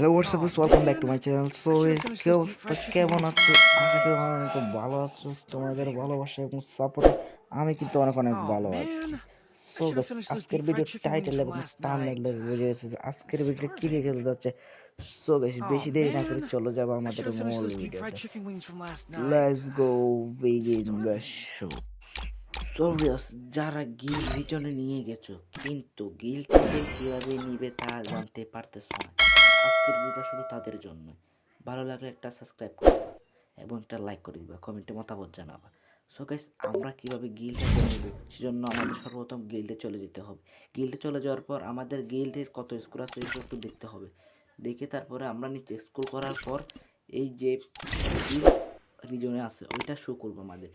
Hello WhatsApp welcome back to my channel so কি অবস্থা? কেমন আছো? আশা করি অনেক ভালো আছো। তোমাদের ভালোবাসা এবং সাপোর্ট আমি কিন্তু অনেক অনেক ভালো আছি। সো আজকের ভিডিও টাইটেল এবং থাম্বনেল দেখে বুঝে গেছে যে আজকের ভিডিও কি নিয়ে খেলতে যাচ্ছে? সো বেশি বেশি দেরি না করে চলে যাব আমাদের মূল ভিডিওতে let's go begin the show সোভিয়াস যারা গিল রিজনে নিয়ে গেছো কিন্তু গিল থেকে কীভাবে নিবে তা জানতে পারতেছো না। আজকের ভিডিওটা শুধু তাদের জন্য ভালো লাগলে একটা সাবস্ক্রাইব করে এবং একটা লাইক করে দিবা কমেন্টে মতামত জানাবা। সো গাইস আমরা কীভাবে গিল্ডে নেব? সেজন্য আমাদের সর্বপ্রথম গিল্ডে চলে যেতে হবে। গিল্ডে চলে যাওয়ার পর আমাদের গিল্ডের কত স্কোর আছে একটু দেখতে হবে। দেখে তারপরে আমরা নিচে স্কোর করার পর এই যে রিজনে আছে, ওইটা শো করব আমাদের।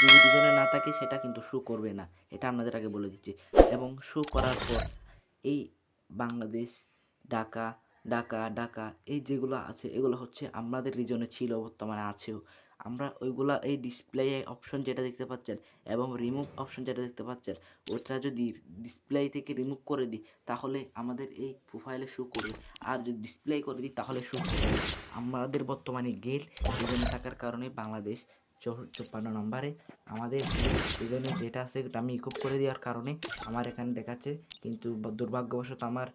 যদি রিজনে না থাকে, সেটা কিন্তু শো করবে না। এটা আপনাদের আগে বলে দিচ্ছি। এবং শো করার পর এই বাংলাদেশ, ঢাকা ঢাকা ঢাকা, এই যেগুলো আছে, এগুলো হচ্ছে আমাদের রিজনে ছিল, বর্তমানে আছেও। আমরা ওইগুলা, এই ডিসপ্লে অপশন যেটা দেখতে পাচ্ছেন এবং রিমুভ অপশন যেটা দেখতে পাচ্ছেন ওটা যদি ডিসপ্লে থেকে রিমুভ করে দিই, তাহলে আমাদের এই প্রোফাইলে শো করবে। আর যদি ডিসপ্লে করে দিই, তাহলে শো করবে। আমাদের বর্তমানে গেট রিজনে থাকার কারণে বাংলাদেশ চৌপান্ন নম্বরে। আমাদের রিজনে যেটা আছে আমি ইকুপ করে দেওয়ার কারণে আমার এখানে দেখাচ্ছে, কিন্তু দুর্ভাগ্যবশত আমার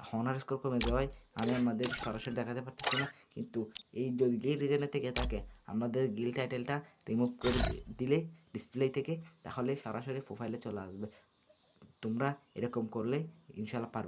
হনার স্কোর কমে যাওয়ায় আমি আমাদের সরাসরি দেখাতে পারতেছি না। কিন্তু এই যদি গিল রিজনে থেকে থাকে, আমাদের গিল টাইটেলটা রিমুভ করে দিলে ডিসপ্লে থেকে, তাহলে সরাসরি প্রোফাইলে চলে আসবে। তোমরা এরকম করলে ইনশাল্লাহ পারবে।